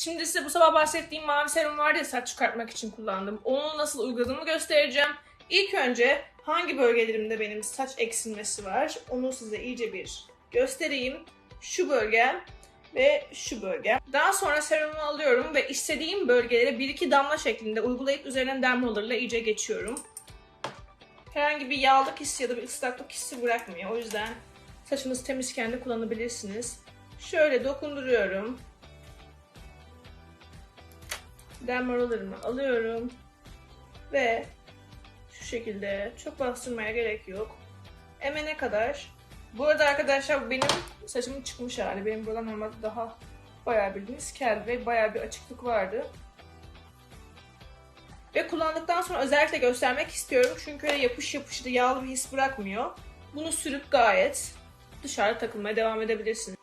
Şimdi size bu sabah bahsettiğim mavi serum vardı ya saç çıkartmak için kullandım. Onu nasıl uyguladığımı göstereceğim. İlk önce hangi bölgelerimde benim saç eksilmesi var onu size iyice bir göstereyim. Şu bölge ve şu bölge. Daha sonra serumu alıyorum ve istediğim bölgelere 1-2 damla şeklinde uygulayıp üzerine dermallerla iyice geçiyorum. Herhangi bir yağlık hissi ya da bir ıslaklık hissi bırakmıyor. O yüzden saçınız temizken de kullanabilirsiniz. Şöyle dokunduruyorum. Dermarolarımı alıyorum. Ve şu şekilde çok bastırmaya gerek yok. Emene kadar. Bu arada arkadaşlar benim saçımın çıkmış hali. Benim burada normalde daha bayağı bildiğiniz kel ve bayağı bir açıklık vardı. Ve kullandıktan sonra özellikle göstermek istiyorum. Çünkü öyle yapış yapışlı yağlı bir his bırakmıyor. Bunu sürüp gayet dışarıda takılmaya devam edebilirsiniz.